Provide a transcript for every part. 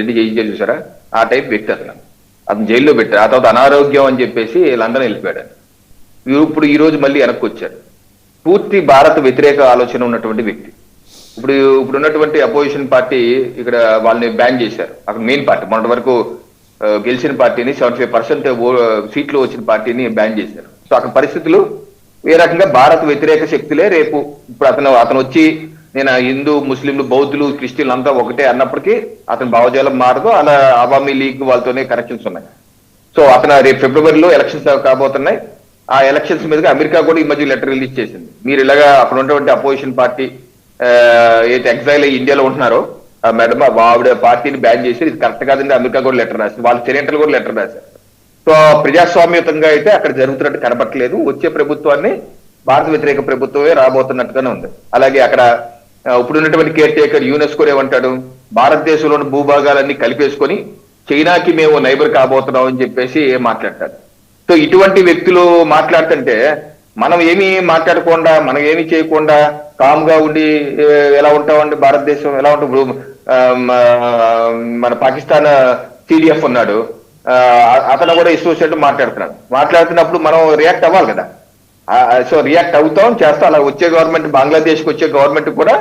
ఎన్ని జైలు చూసారా? ఆ టైప్ వ్యక్తి అతను అతను జైల్లో పెట్టారు ఆ తర్వాత అనారోగ్యం అని చెప్పేసి లండన్ వెళ్ళిపోయాడు ఇప్పుడు ఈ రోజు మళ్ళీ వెనక్కి వచ్చారు పూర్తి భారత వ్యతిరేక ఆలోచన ఉన్నటువంటి వ్యక్తి. ఇప్పుడు ఇప్పుడు ఉన్నటువంటి అపోజిషన్ పార్టీ ఇక్కడ వాళ్ళని బ్యాన్ చేశారు. అక్కడ మెయిన్ పార్టీ మొన్నటి వరకు గెలిచిన పార్టీని సెవెంటీ ఫైవ్ పర్సెంట్ సీట్లు వచ్చిన పార్టీని బ్యాన్ చేశారు. సో అక్కడ పరిస్థితులు ఏ రకంగా భారత వ్యతిరేక శక్తులే రేపు ఇప్పుడు అతను అతను వచ్చి నేను హిందూ ముస్లింలు బౌద్ధులు క్రిస్టియన్లు అంతా ఒకటే అన్నప్పటికీ అతని భావజాలం మారదు. అలా అవామీ లీగ్ వాళ్ళతోనే కనెక్షన్స్ ఉన్నాయి. సో అతను రేపు ఫిబ్రవరిలో ఎలక్షన్స్ కాబోతున్నాయి. ఆ ఎలక్షన్స్ మీదుగా అమెరికా కూడా ఈ మధ్య లెటర్ రిలీజ్ చేసింది. మీరు ఇలాగా అక్కడ ఉన్నటువంటి అపోజిషన్ పార్టీ ఏదైతే ఎగ్జైల్ అయ్యి ఇండియాలో ఉంటున్నారో ఆ మేడం ఆవిడ పార్టీని బ్యాన్ చేసి ఇది కరెక్ట్ కాదండి అమెరికా కూడా లెటర్ రాసింది. వాళ్ళ సెనేటర్లు కూడా లెటర్ రాశారు. సో ప్రజాస్వామ్యతంగా అయితే అక్కడ జరుగుతున్నట్టు కనపట్లేదు వచ్చే ప్రభుత్వాన్ని భారత వ్యతిరేక ప్రభుత్వమే రాబోతున్నట్టుగానే ఉంది. అలాగే అక్కడ ఇప్పుడు ఉన్నటువంటి కేర్ టేకర్ యునెస్కో ఏమంటాడు భారతదేశంలోని భూభాగాలన్నీ కలిపేసుకొని చైనాకి మేము నైబర్ కాబోతున్నాం అని చెప్పేసి మాట్లాడతారు సో ఇటువంటి వ్యక్తులు మాట్లాడుతుంటే మనం ఏమి మాట్లాడకుండా మనం ఏమి చేయకుండా కామ్గా ఉండి ఎలా ఉంటామండి భారతదేశం ఎలా ఉంటాం మన పాకిస్తాన్ సిడిఎఫ్ ఉన్నాడు అతను కూడా ఇష్టం మాట్లాడుతున్నాడు. మాట్లాడుతున్నప్పుడు మనం రియాక్ట్ అవ్వాలి కదా. సో రియాక్ట్ అవుతాం చేస్తాం. అలా వచ్చే గవర్నమెంట్ బంగ్లాదేశ్కు వచ్చే గవర్నమెంట్ కూడా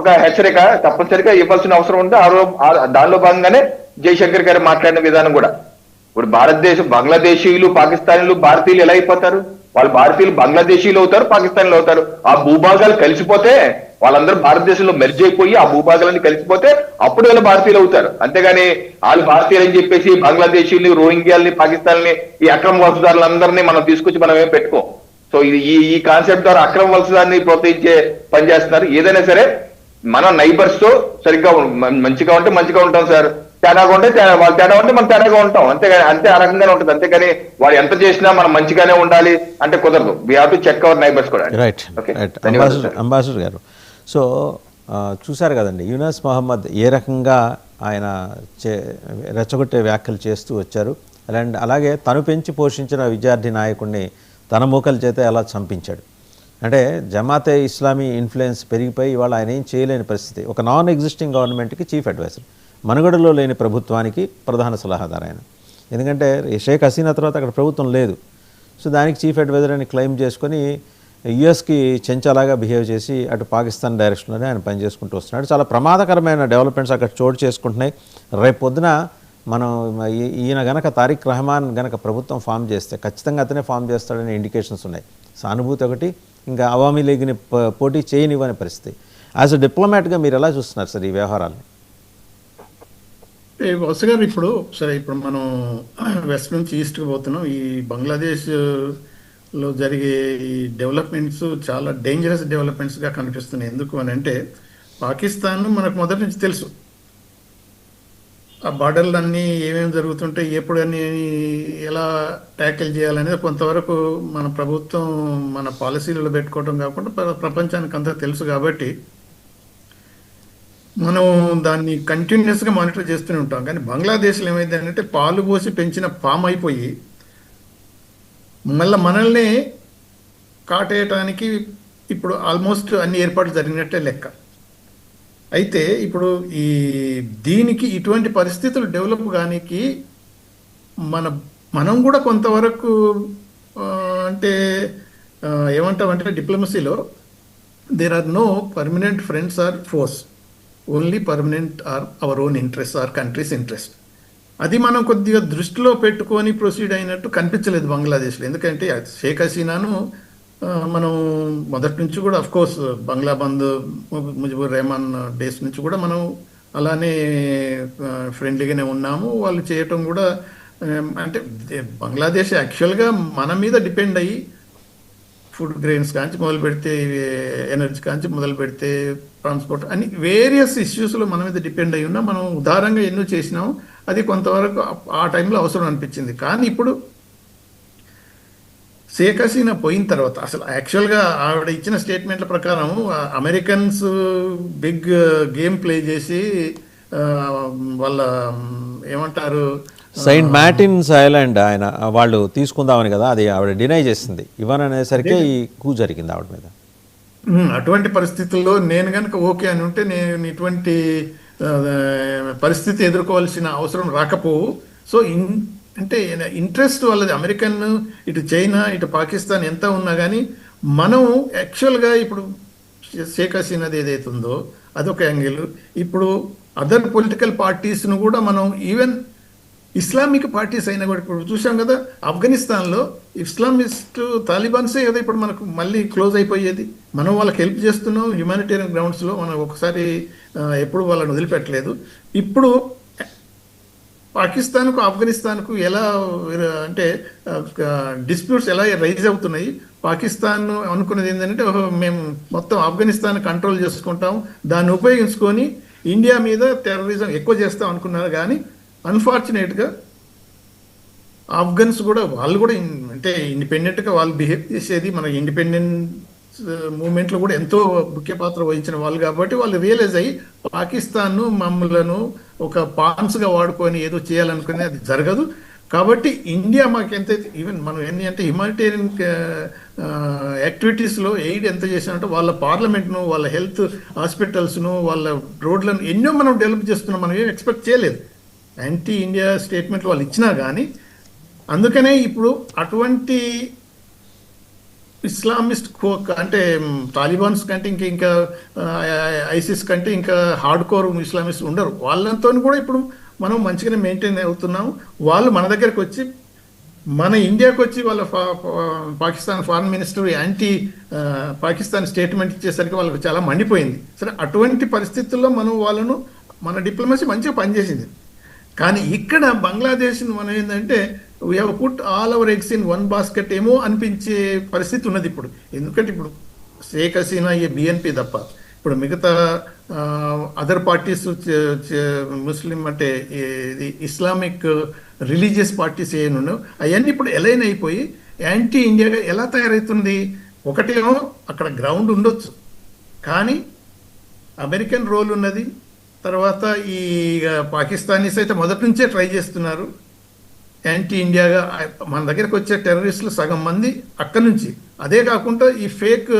ఒక హెచ్చరిక తప్పనిసరిగా ఇవ్వాల్సిన అవసరం ఉంది ఆ దానిలో భాగంగానే జయశంకర్ గారు మాట్లాడిన విధానం కూడా. ఇప్పుడు భారతదేశం బంగ్లాదేశీయులు పాకిస్తానీలు భారతీయులు ఎలా అయిపోతారు? వాళ్ళు భారతీయులు బంగ్లాదేశీయులు అవుతారు పాకిస్తానీలు అవుతారు. ఆ భూభాగాలు కలిసిపోతే వాళ్ళందరూ భారతదేశంలో మెర్జ్ అయిపోయి ఆ భూభాగాలన్నీ కలిసిపోతే అప్పుడు వీళ్ళు భారతీయులు అవుతారు. అంతేగాని వాళ్ళు భారతీయులు అని చెప్పేసి బంగ్లాదేశీయుల్ని రోహింగ్యాల్ని పాకిస్తాన్ని ఈ అక్రమ వలసదారులందరినీ మనం తీసుకొచ్చి మనం ఏం పెట్టుకోం. సో ఇది ఈ ఈ కాన్సెప్ట్ ద్వారా అక్రమ వలసదాన్ని ప్రోత్సహించే పని చేస్తున్నారు. ఏదైనా సరే మన నైబర్స్తో సరిగ్గా మంచిగా ఉంటే మంచిగా ఉంటాం సార్ తేడాగా ఉంటే వాళ్ళు తేడా ఉంటే మనం తేడాగా ఉంటాం. అంతేగాని అంతే ఆ రకంగానే ఉంటుంది. అంతేగాని వాడు ఎంత చేసినా మనం మంచిగానే ఉండాలి అంటే కుదరదు. We have to check our neighbours కూడా. రైట్ అంబాసిడర్ గారు. సో చూశారు కదండి యూనస్ మహమ్మద్ ఏ రకంగా ఆయన చే రెచ్చగొట్టే వ్యాఖ్యలు చేస్తూ వచ్చారు. అండ్ అలాగే తను పెంచి పోషించిన విద్యార్థి నాయకుడిని తన మూకల చేత ఎలా చంపించాడు. అంటే జమాతే ఇస్లామీ ఇన్ఫ్లుయెన్స్ పెరిగిపోయి ఇవాళ ఆయన ఏం చేయలేని పరిస్థితి. ఒక నాన్ ఎగ్జిస్టింగ్ గవర్నమెంట్కి చీఫ్ అడ్వైజర్ మనుగడలో లేని ప్రభుత్వానికి ప్రధాన సలహాదారు ఆయన. ఎందుకంటే షేక్ హసీనా తర్వాత అక్కడ ప్రభుత్వం లేదు. సో దానికి చీఫ్ అడ్వైజర్ అని క్లెయిమ్ చేసుకొని యుఎస్కి చెంచాలాగా బిహేవ్ చేసి అటు పాకిస్తాన్ డైరెక్షన్లోనే ఆయన పనిచేసుకుంటూ వస్తున్నాడు. చాలా ప్రమాదకరమైన డెవలప్మెంట్స్ అక్కడ చోటు చేసుకుంటున్నాయి. రేపు పొద్దున మనం ఈ- ఈయన గనక తారిక్ రహమాన్ గనక ప్రభుత్వం ఫామ్ చేస్తే ఖచ్చితంగా అతనే ఫామ్ చేస్తాడనే ఇండికేషన్స్ ఉన్నాయి. సానుభూతి ఒకటి ఇంకా అవామీ లీగ్ని పోటీ చేయనివ్వని పరిస్థితి. యాజ్ అ డిప్లొమాట్గా మీరు ఎలా చూస్తున్నారు సార్ ఈ వ్యవహారాన్ని వసు గారు ఇప్పుడు సరే ఇప్పుడు మనం వెస్ట్ నుంచి ఈస్ట్కి పోతున్నాం. ఈ బంగ్లాదేశ్లో జరిగే ఈ డెవలప్మెంట్స్ చాలా డేంజరస్ డెవలప్మెంట్స్గా కనిపిస్తున్నాయి. ఎందుకు అని అంటే పాకిస్తాన్ మనకు మొదటి నుంచి తెలుసు. ఆ బార్డర్లు అన్నీ ఏమేమి జరుగుతుంటాయి ఎప్పుడు అన్ని ఎలా ట్యాకిల్ చేయాలనేది కొంతవరకు మన ప్రభుత్వం మన పాలసీలలో పెట్టుకోవడం కాకుండా ప్రపంచానికి అంతా తెలుసు కాబట్టి మనం దాన్ని కంటిన్యూస్గా మానిటర్ చేస్తూనే ఉంటాం. కానీ బంగ్లాదేశ్లో ఏమైంది అంటే పాలు పోసి పెంచిన పాము అయిపోయి మళ్ళీ మనల్ని కాటేయటానికి ఇప్పుడు ఆల్మోస్ట్ అన్ని ఏర్పాట్లు జరిగినట్టే లెక్క. అయితే ఇప్పుడు ఈ దీనికి ఇటువంటి పరిస్థితులు డెవలప్ కానికి మన మనం కూడా కొంతవరకు అంటే ఏమంటామంటే డిప్లొమసీలో there are no permanent friends or foes only permanent are our own interest are countries interest అది మనం కొద్దిగా దృష్టిలో పెట్టుకొని ప్రొసీడ్ అయినట్టు కనిపించలేదు బంగ్లాదేశ్లో. ఎందుకంటే షేక్ హసీనాను మనం మొదటి నుంచి కూడా of course Bangabandhu Mujibur Rahman days నుంచి కూడా మనం అలానే ఫ్రెండ్లీగానే ఉన్నాము. వాళ్ళు చేయటం కూడా అంటే బంగ్లాదేశ్ యాక్చువల్గా మన మీద డిపెండ్ అయ్యి ఫుడ్ గ్రెయిన్స్ కాంచి మొదలు పెడితే ఎనర్జీ కాంచి మొదలు పెడితే ట్రాన్స్పోర్ట్ అని వేరియస్ ఇష్యూస్లో మన మీద డిపెండ్ అయి ఉన్నా మనం ఉదారంగా ఎన్నో చేసినాం. అది కొంతవరకు ఆ టైంలో అవసరం అనిపించింది. కానీ ఇప్పుడు షేక్ హసీనా పోయిన తర్వాత అసలు యాక్చువల్గా ఆవిడ ఇచ్చిన స్టేట్మెంట్ల ప్రకారం అమెరికన్స్ బిగ్ గేమ్ ప్లే చేసి వాళ్ళ ఏమంటారు సెయింట్ మ్యాటిన్స్ ఐలాండ్ ఆయన వాళ్ళు తీసుకుందామని కదా అది ఆవిడ డినై చేసింది. ఇవ్వననేసరికి ఈ కూ జరిగింది ఆవిడ మీద. అటువంటి పరిస్థితుల్లో నేను కనుక ఓకే అని ఉంటే నేను ఇటువంటి పరిస్థితి ఎదుర్కోవాల్సిన అవసరం రాకపోవు. సో ఇన్ అంటే ఇంట్రెస్ట్ వాళ్ళది అమెరికన్ ఇటు చైనా ఇటు పాకిస్తాన్ ఎంత ఉన్నా కానీ మనం యాక్చువల్గా ఇప్పుడు షేక్ హసీనాది ఏదైతే ఉందో అదొక యాంగిల్ ఇప్పుడు అదర్ పొలిటికల్ పార్టీస్ను కూడా మనం ఈవెన్ ఇస్లామిక్ పార్టీస్ అయినా కూడా ఇప్పుడు చూసాం కదా ఆఫ్ఘనిస్తాన్లో ఇస్లామిస్ట్ తాలిబాన్సే కదా ఇప్పుడు మనకు మళ్ళీ క్లోజ్ అయిపోయేది. మనం వాళ్ళకి హెల్ప్ చేస్తున్నాం హ్యుమానిటేరియన్ గ్రౌండ్స్లో మనం ఒకసారి ఎప్పుడు వాళ్ళని వదిలిపెట్టలేదు. ఇప్పుడు పాకిస్తాన్కు ఆఫ్ఘనిస్తాన్కు ఎలా అంటే డిస్ప్యూట్స్ ఎలా రైజ్ అవుతున్నాయి? పాకిస్తాన్ అనుకున్నది ఏంటంటే మేము మొత్తం ఆఫ్ఘనిస్తాన్ కంట్రోల్ చేసుకుంటాం. దాన్ని ఉపయోగించుకొని ఇండియా మీద టెర్రరిజం ఎక్కువ చేస్తాం అనుకున్నారు. కానీ అన్ఫార్చునేట్గా ఆఫ్ఘన్స్ కూడా వాళ్ళు కూడా అంటే ఇండిపెండెంట్గా వాళ్ళు బిహేవ్ చేసేది మన ఇండిపెండెంట్ మూమెంట్లో కూడా ఎంతో ముఖ్య పాత్ర వహించిన వాళ్ళు కాబట్టి వాళ్ళు రియలైజ్ అయ్యి పాకిస్తాన్ను మమ్మలను ఒక పాన్స్గా వాడుకొని ఏదో చేయాలనుకునే అది జరగదు. కాబట్టి ఇండియా మాకు ఎంత ఈవెన్ మనం ఎన్ని అంటే హ్యుమానిటేరియన్ యాక్టివిటీస్లో ఎయిడ్ ఎంత చేసామంటే వాళ్ళ పార్లమెంట్ను వాళ్ళ హెల్త్ హాస్పిటల్స్ను వాళ్ళ రోడ్లను ఎన్నో మనం డెవలప్ చేస్తున్నాం మనం ఏం ఎక్స్పెక్ట్ చేయలేదు. యాంటీ ఇండియా స్టేట్మెంట్ వాళ్ళు ఇచ్చినా కానీ అందుకనే ఇప్పుడు అటువంటి ఇస్లామిస్ట్ కో- అంటే తాలిబాన్స్ కంటే ఇంకా ఇంకా ఐసిస్ కంటే ఇంకా హార్డ్ కోర్ ఇస్లామిస్ట్ ఉండరు. వాళ్ళతో కూడా ఇప్పుడు మనం మంచిగానే మెయింటైన్ అవుతున్నాం. వాళ్ళు మన దగ్గరకు వచ్చి మన ఇండియాకి వచ్చి వాళ్ళ Pakistan foreign minister anti Pakistan statement ఇచ్చేసరికి వాళ్ళకి చాలా మండిపోయింది. సరే అటువంటి పరిస్థితుల్లో మనం వాళ్ళను మన డిప్లొమసీ మంచిగా పనిచేసింది. కానీ ఇక్కడ బంగ్లాదేశ్ మనం ఏంటంటే we have put all our eggs in one basket ఏమో అనిపించే పరిస్థితి ఉన్నది ఇప్పుడు. ఎందుకంటే ఇప్పుడు షేక్ హసీనా ఏ బిఎన్పి తప్ప. ఇప్పుడు మిగతా అదర్ పార్టీస్ ముస్లిం అంటే ఇది ఇస్లామిక్ రిలీజియస్ పార్టీస్ ఏమైనా ఉన్నాయో అవన్నీ ఇప్పుడు ఎలైన్ అయిపోయి యాంటీ ఇండియాగా ఎలా తయారవుతుంది? ఒకటేమో అక్కడ గ్రౌండ్ ఉండొచ్చు. కానీ అమెరికన్ రోల్ ఉన్నది. తర్వాత ఈ పాకిస్తానీస్ అయితే మొదటి నుంచే ట్రై చేస్తున్నారు. యాంటీ ఇండియాగా మన దగ్గరకు వచ్చే టెర్రరిస్టులు సగం మంది అక్కడి నుంచి. అదే కాకుండా ఈ ఫేక్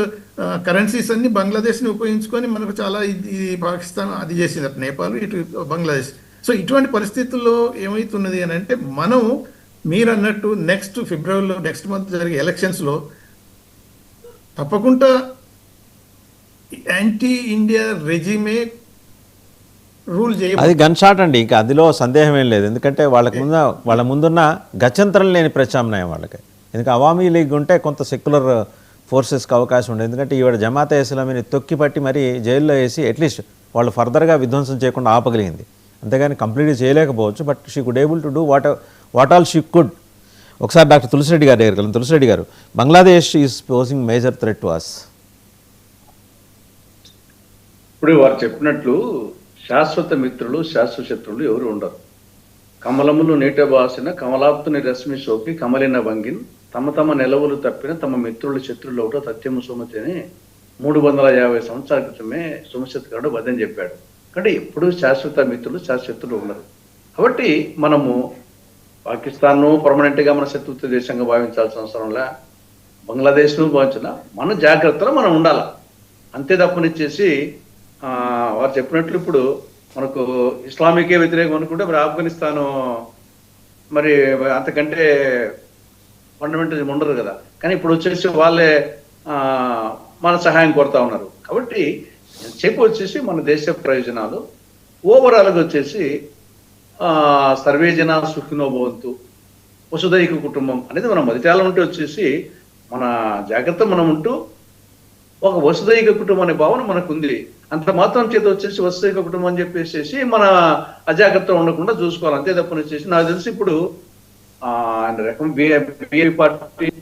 కరెన్సీస్ అన్ని బంగ్లాదేశ్ని ఉపయోగించుకొని మనకు చాలా ఇది ఇది పాకిస్తాన్ అది చేసింది. అటు నేపాల్ ఇటు బంగ్లాదేశ్. సో ఇటువంటి పరిస్థితుల్లో ఏమవుతున్నది అని అంటే మనం మీరు అన్నట్టు నెక్స్ట్ ఫిబ్రవరిలో నెక్స్ట్ మంత్ జరిగే ఎలక్షన్స్లో తప్పకుండా యాంటీ ఇండియా రెజిమే రూల్ చేయ అది గన్ షాట్ అండి ఇంకా అందులో సందేహం ఏం లేదు. ఎందుకంటే వాళ్ళకి ముందు వాళ్ళ ముందున్న గత్యంతరం లేని ప్రత్యామ్నాయం వాళ్ళకి. ఎందుకంటే అవామీ లీగ్ ఉంటే కొంత సెక్యులర్ ఫోర్సెస్కి అవకాశం ఉండేది. ఎందుకంటే ఈవిడ జమాతే ఇస్లామీని తొక్కి పట్టి మరీ జైల్లో వేసి అట్లీస్ట్ వాళ్ళు ఫర్దర్గా విధ్వంసం చేయకుండా ఆపగలిగింది. అంతేగాని కంప్లీట్గా చేయలేకపోవచ్చు but she could able to do what what all she could ఒకసారి డాక్టర్ తులసిరెడ్డి గారి దగ్గరికి వెళ్దాం. Tulasireddy garu Bangladesh is posing major threat to us ఇప్పుడు వారు చెప్పినట్లు శాశ్వత మిత్రులు శాశ్వత శత్రులు ఎవరు ఉండరు. కమలములు నీట బాసిన కమలాప్తుని రశ్మి సోకి కమలిన వంగిన్ తమ తమ నిలవులు తప్పిన తమ మిత్రులు శత్రులు ఒకటో సత్యము సుమతి అని మూడు వందల యాభై సంవత్సరాల క్రితమే సుమశత్ గారు వదని చెప్పాడు. అంటే ఎప్పుడు శాశ్వత మిత్రులు శాశ్వతులు ఉండరు. కాబట్టి మనము పాకిస్తాన్ను పర్మనెంట్గా మన శత్రుత్వ దేశంగా భావించాల్సిన అవసరంలా బంగ్లాదేశ్ను భావించిన మన జాగ్రత్తలో మనం ఉండాలి. అంతే తప్పనిచ్చేసి వారు చెప్పినట్లు ఇప్పుడు మనకు ఇస్లామికే వ్యతిరేకం అనుకుంటే మరి ఆఫ్ఘనిస్తాను మరి అంతకంటే ఫండమెంటల్ ఉండరు కదా. కానీ ఇప్పుడు వచ్చేసి వాళ్ళే మన సహాయం కోరుతా ఉన్నారు. కాబట్టి చెప్పు వచ్చేసి మన దేశ ప్రయోజనాలు. ఓవరాల్గా వచ్చేసి ఆ, సర్వే జన వసుదైక కుటుంబం అనేది మనం మొదటి ఉంటే వచ్చేసి మన జాగ్రత్త మనం ఉంటూ ఒక వసుదైక కుటుంబం అనే భావన మనకు ఉంది అంత మాత్రం చేత వచ్చేసి వసుదైక కుటుంబం అని చెప్పేసి మన అజాగ్రత్త ఉండకుండా చూసుకోవాలి. అంతే తప్పని వచ్చేసి నాకు తెలిసి ఇప్పుడు ఆ ఆయన రకం బిఏ పార్టీ